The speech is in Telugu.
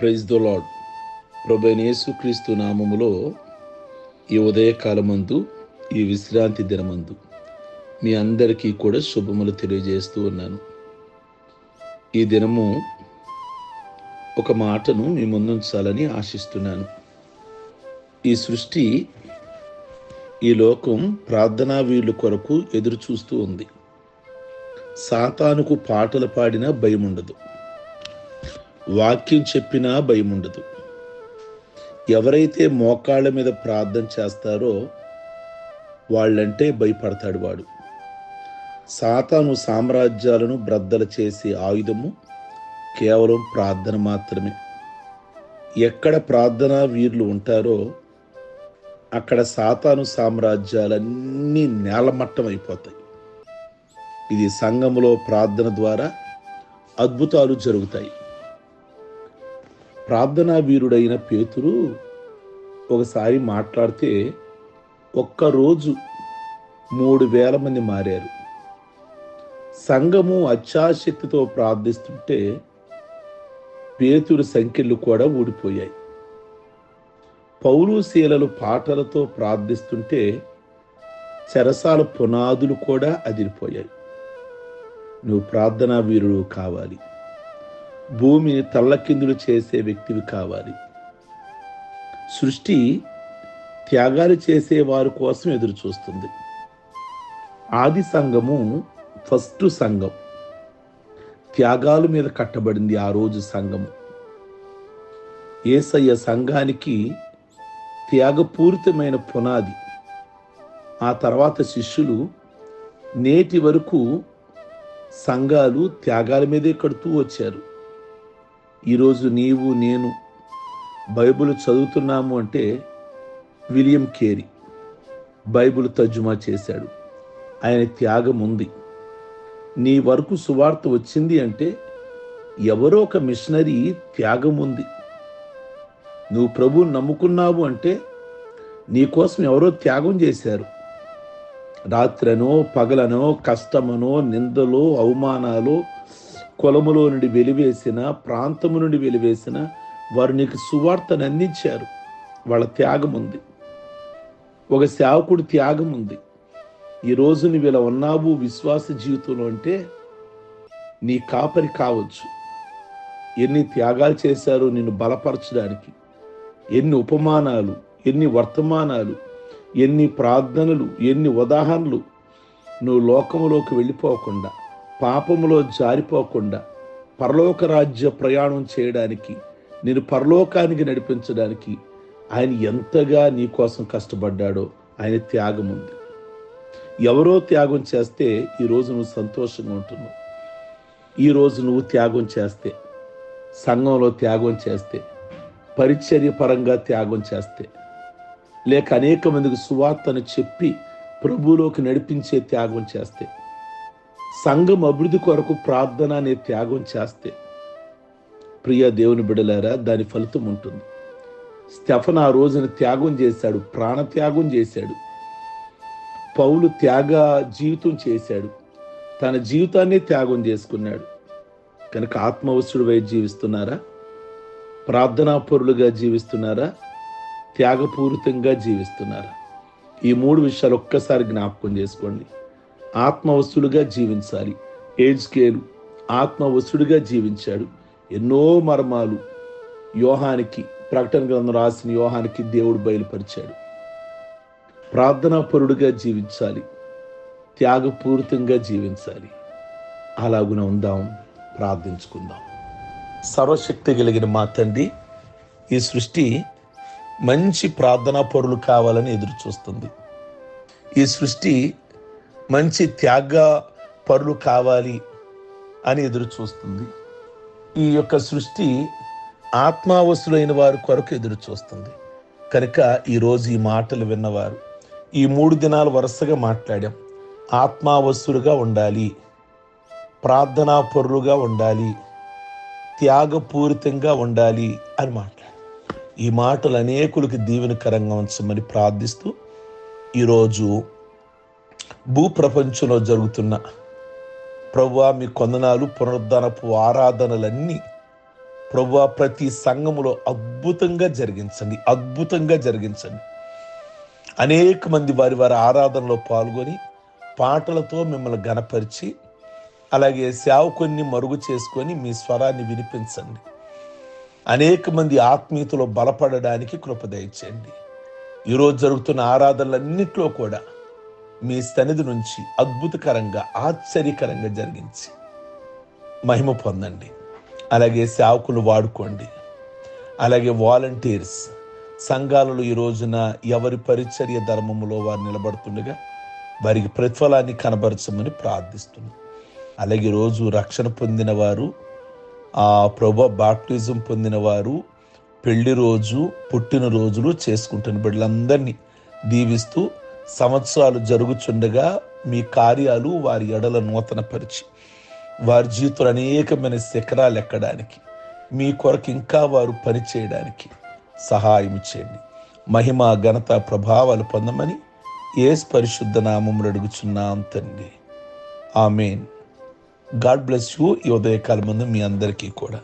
ప్రైజ్ ద లాడ్ ప్రభనేసు క్రీస్తు నామములో ఈ ఉదయకాలమందు ఈ విశ్రాంతి దినమందు మీ అందరికీ కూడా శుభములు తెలియజేస్తూ ఉన్నాను. ఈ దినము ఒక మాటను మీ ముందుంచాలని ఆశిస్తున్నాను. ఈ సృష్టి ఈ లోకం ప్రార్థనా వీళ్ళు కొరకు ఎదురు చూస్తూ ఉంది. సాతానుకు పాటలు పాడినా భయం ఉండదు వాక్యం చెప్పినా భయం ఉండదు ఎవరైతే మోకాళ్ళ మీద ప్రార్థన చేస్తారో వాళ్ళంటే భయపడతాడు వాడు. సాతాను సామ్రాజ్యాలను బ్రద్దలు చేసే ఆయుధము కేవలం ప్రార్థన మాత్రమే. ఎక్కడ ప్రార్థన వీరులు ఉంటారో అక్కడ సాతాను సామ్రాజ్యాలన్నీ నేలమట్టం అయిపోతాయి. ఇది సంఘములో ప్రార్థన ద్వారా అద్భుతాలు జరుగుతాయి. ప్రార్థనా వీరుడైన పేతురు ఒకసారి మాట్లాడితే ఒక్కరోజు మూడు వేల మంది మారారు. సంఘము అత్యాశక్తితో ప్రార్థిస్తుంటే పేతురు సంఖ్యలు కూడా ఊడిపోయాయి. పౌరుశీలలు పాటలతో ప్రార్థిస్తుంటే చెరసాల పునాదులు కూడా అదిరిపోయాయి. నువ్వు ప్రార్థనా వీరుడు కావాలి. భూమిని తల్లకిందులు చేసే వ్యక్తివి కావాలి. సృష్టి త్యాగాలు చేసే వారి కోసం ఎదురు చూస్తుంది ఆది సంఘము ఫస్ట్ సంఘం. త్యాగాల మీద కట్టబడింది ఆ రోజు సంఘము. ఏసయ్య సంఘానికి త్యాగపూరితమైన పునాది. ఆ తర్వాత శిష్యులు నేటి వరకు సంఘాలు త్యాగాల మీదే కడుతూ వచ్చారు. ఈరోజు నీవు నేను బైబిల్ చదువుతున్నాము అంటే విలియం కేరీ బైబుల్ తర్జుమా చేశాడు. ఆయన త్యాగం ఉంది. నీ వరకు సువార్త వచ్చింది అంటే ఎవరో ఒక మిషనరీ త్యాగం ఉంది. నువ్వు ప్రభువుని నమ్ముకున్నావు అంటే నీకోసం ఎవరో త్యాగం చేశారు. రాత్రనో పగలనో కష్టమనో నిందలో అవమానాలు కులములో నుండి వెలివేసిన ప్రాంతము నుండి వెలివేసిన వారు నీకు సువార్తను అందించారు. వాళ్ళ త్యాగం ఉంది. ఒక సేవకుడి త్యాగం ఉంది. ఈ నువ్వు ఇలా ఉన్నావు విశ్వాస జీవితంలో అంటే నీ కాపరి కావచ్చు. ఎన్ని త్యాగాలు చేశారో నిన్ను బలపరచడానికి ఎన్ని ఉపమానాలు ఎన్ని వర్తమానాలు ఎన్ని ప్రార్థనలు ఎన్ని ఉదాహరణలు నువ్వు లోకములోకి వెళ్ళిపోకుండా పాపములో జారిపోకుండా పరలోక రాజ్య ప్రయాణం చేయడానికి నేను పరలోకానికి నడిపించడానికి ఆయన ఎంతగా నీ కోసం కష్టపడ్డాడో ఆయన త్యాగం ఉంది. ఎవరో త్యాగం చేస్తే ఈరోజు నువ్వు సంతోషంగా ఉంటున్నావు. ఈరోజు నువ్వు త్యాగం చేస్తే సంఘంలో త్యాగం చేస్తే పరిచర్య పరంగా త్యాగం చేస్తే లేక అనేక మందికి సువార్తను చెప్పి ప్రభువులోకి నడిపించే త్యాగం చేస్తే సంఘం అభివృద్ధి కొరకు ప్రార్థన అనే త్యాగం చేస్తే ప్రియ దేవుని బిడలారా దాని ఫలితం ఉంటుంది. స్టెఫన్ ఆ రోజున త్యాగం చేశాడు ప్రాణత్యాగం చేశాడు. పౌలు త్యాగ జీవితం చేశాడు. తన జీవితాన్ని త్యాగం చేసుకున్నాడు. కనుక ఆత్మవశుడువై జీవిస్తున్నారా? ప్రార్థనాపరులుగా జీవిస్తున్నారా? త్యాగపూరితంగా జీవిస్తున్నారా? ఈ మూడు విషయాలు ఒక్కసారి జ్ఞాపకం చేసుకోండి. ఆత్మవస్తులుగా జీవించాలి. ఏజ్ కేరు ఆత్మవస్తుడిగా జీవించాడు. ఎన్నో మర్మాలు యోహానికి ప్రకటన గ్రంథం రాసిన యోహానికి దేవుడు బయలుపరిచాడు. ప్రార్థనాపరుడుగా జీవించాలి. త్యాగపూరితంగా జీవించాలి. అలాగున ఉందాం ప్రార్థించుకుందాం. సర్వశక్తి కలిగిన మా తండ్రి ఈ సృష్టి మంచి ప్రార్థనా పరులు కావాలని ఎదురు చూస్తుంది ఈ సృష్టి మంచి త్యాగ పరులు కావాలి అని ఎదురు చూస్తుంది. ఈ యొక్క సృష్టి ఆత్మావసులైన వారి కొరకు ఎదురు చూస్తుంది. కనుక ఈరోజు ఈ మాటలు విన్నవారు ఈ మూడు దినాలు వరుసగా మాట్లాడాం. ఆత్మావసులుగా ఉండాలి ప్రార్థనా పరులుగా ఉండాలి త్యాగపూరితంగా ఉండాలి అని మాట్లాడాం. ఈ మాటలు అనేకులకి దీవెనకరంగా ఉంచమని ప్రార్థిస్తూ ఈరోజు భూప్రపంచంలో జరుగుతున్న ప్రభువా మీ కొందనాలు పునరుద్ధానపు ఆరాధనలన్నీ ప్రభు ప్రతి సంఘములో అద్భుతంగా జరిగించండి అద్భుతంగా జరిగించండి. అనేక మంది వారి వారి ఆరాధనలో పాల్గొని పాటలతో మిమ్మల్ని గనపరిచి అలాగే సేవకుని మరుగు చేసుకొని మీ స్వరాన్ని వినిపించండి. అనేక మంది ఆత్మీయతలో బలపడడానికి కృప దయచేయండి. ఈరోజు జరుగుతున్న ఆరాధనలన్నింటిలో కూడా మీ సన్నిధి నుంచి అద్భుతకరంగా ఆశ్చర్యకరంగా జరిగించి మహిమ పొందండి. అలాగే సేవకులు వాడుకోండి. అలాగే వాలంటీర్స్ సంఘాలలో ఈ రోజున ఎవరి పరిచర్య ధర్మములో వారు నిలబడుతుండగా వారికి ప్రతిఫలాన్ని కనబరచమని ప్రార్థిస్తున్నాం. అలాగే రోజు రక్షణ పొందిన వారు ఆ ప్రభు బాప్టిజం పొందిన వారు పెళ్ళి రోజు పుట్టిన రోజులు చేసుకుంటున్న బిడ్డలందరినీ దీవిస్తూ సంవత్సరాలు జరుగుచుండగా మీ కార్యాలు వారి ఎడల నూతనపరిచి వారి జీవితంలో అనేకమైన శిఖరాలు ఎక్కడానికి మీ కొరకు ఇంకా వారు పనిచేయడానికి సహాయం చేయండి. మహిమ ఘనత ప్రభావాలు పొందమని ఏస్ పరిశుద్ధ నామములు అడుగుచున్నాం తండ్రి. ఆమెన్. God bless you. ఈ ఉదయకాలం ముందు మీ అందరికీ కూడా.